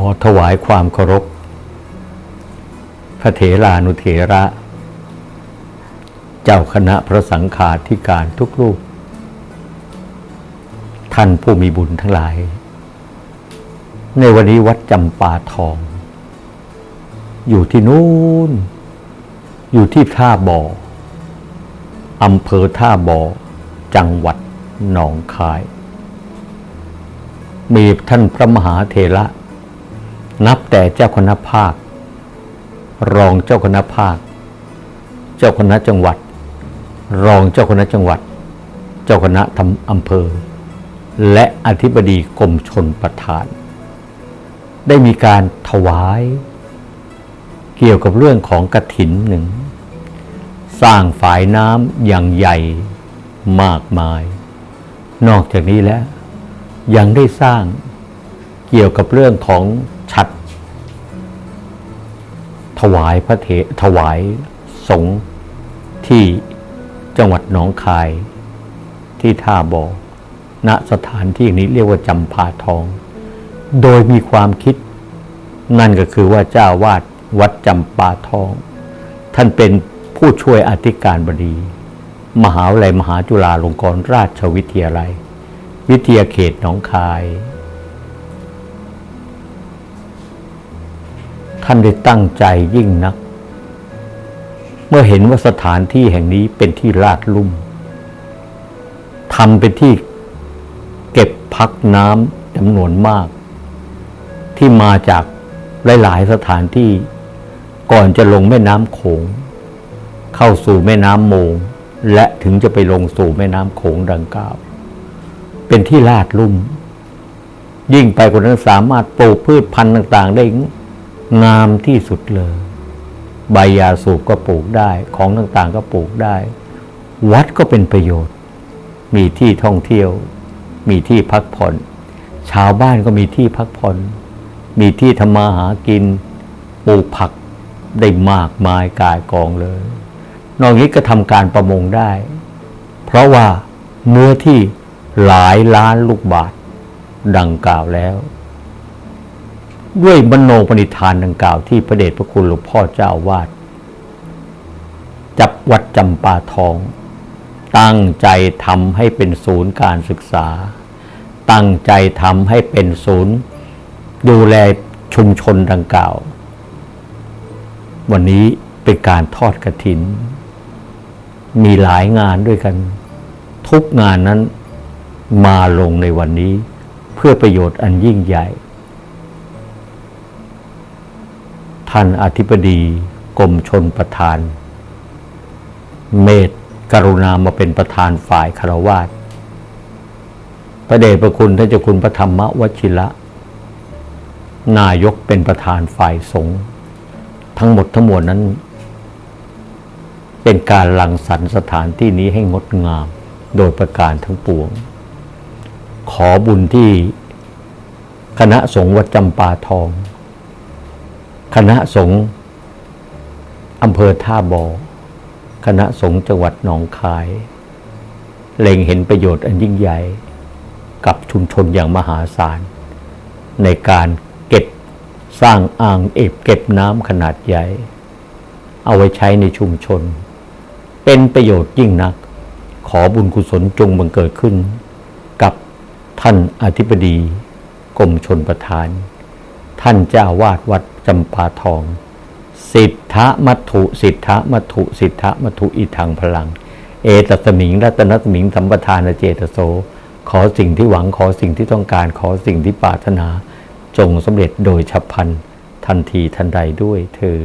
อถวายความเคารพ พระเถรานุเถระ เจ้าคณะพระสังฆาธิการทุกรูป ท่านผู้มีบุญทั้งหลาย ในวันนี้วัดจำปาทอง อยู่ที่นู้นอยู่ที่ท่าบ่ออำเภอท่าบ่อจังหวัดหนองคาย มีท่านพระมหาเถระ นับแต่เจ้าคณะภาค รองเจ้าคณะภาค เจ้าคณะจังหวัด รองเจ้าคณะจังหวัด เจ้าคณะทำอำเภอ และอธิบดีกรมชนประทาน ได้มีการถวาย เกี่ยวกับเรื่องของกระถินหนึ่ง สร้างฝายน้ำอย่างใหญ่มากมาย นอกจากนี้แล้วยังได้สร้างเกี่ยวกับเรื่องของฉัด ถวายพระเถถวายสงฆ์ที่จังหวัดหนองคายที่ท่าบอ่อณสถานที่นี้เรียกว่าจำพาทอง โดยมีความคิด นั่นก็คือว่าเจ้าวาดวัดจำปาทอง ท่านเป็นผู้ช่วยอธิการบดี มหาวิทยาลัยมหาจุฬาลงกรณราชวิทยาลัย วิทยาเขตหนองคาย ท่านได้ตั้งใจยิ่งนัก เมื่อเห็นว่าสถานที่แห่งนี้เป็นที่ลาดลุ่มทำเป็นที่เก็บพักน้ำจำนวนมาก ที่มาจากหลาย ๆ สถานที่ก่อนจะลงแม่น้ำโขง เข้าสู่แม่น้ำโมง และถึงจะไปลงสู่แม่น้ำโขงดังกล่าว เป็นที่ลาดลุ่ม ยิ่งไปกว่านั้นสามารถปลูกพืชพันธุ์ต่าง ๆ ได้ งามที่สุดเลย ใบยาสูบก็ปลูกได้ ของต่างๆก็ปลูกได้ วัดก็เป็นประโยชน์ มีที่ท่องเที่ยว มีที่พักผ่อน ชาวบ้านก็มีที่พักผ่อน มีที่ทำมาหากิน ปลูกผักได้มากมายกายกองเลย นอกนี้ก็ทำการประมงได้ เพราะว่าเนื้อที่หลายล้านลูกบาทดังกล่าวแล้ว ด้วยมโนปณิธานดังกล่าวที่พระเดชพระคุณหลวงพ่อเจ้าอาวาดจับวัดจำปาทอง ตั้งใจทำให้เป็นศูนย์การศึกษา ตั้งใจทำให้เป็นศูนย์ ดูแลชุมชนดังกล่าว วันนี้เป็นการทอดกระถิน มีหลายงานด้วยกัน ทุกงานนั้นมาลงในวันนี้เพื่อประโยชน์อันยิ่งใหญ่ ท่านอธิบดีกรมชนประทาน เมตกรุณามาเป็นประธานฝ่ายคารวาสพระเดชพระคุณท่านเจ้าคุณพระธรรมวชิระ นายกเป็นประธานฝ่ายสงฆ์ทั้งหมดทั้งมวลนั้น เป็นการหลังสรรสถานที่นี้ให้งดงามโดยประการทั้งปวง ขอบุญที่คณะสงฆ์วัดจำปาทอง คณะสงฆ์อำเภอท่าบอ่อคณะสงฆ์จังหวัดหนองคาย เล็งเห็นประโยชน์อันยิ่งใหญ่ กับชุมชนอย่างมหาศาล ในการเก็บสร้างอ่างเอบเก็บน้ำขนาดใหญ่ เอาไว้ใช้ในชุมชน เป็นประโยชน์ยิ่งนัก ขอบุญกุศลจงบังเกิดขึ้น กับท่านอธิบดีกรมชนประทาน ท่านเจ้าวาดวัดจำปาทอง สิทธะมัตถุสิทธะมัตถุสิทธะมัตถุอิทังพลัง เอตสมิงรัตนสมิงสัมปทานเจตโส ขอสิ่งที่หวังขอสิ่งที่ต้องการขอสิ่งที่ปรารถนา จงสำเร็จโดยฉับพลันทันทีทันใดด้วยเธอ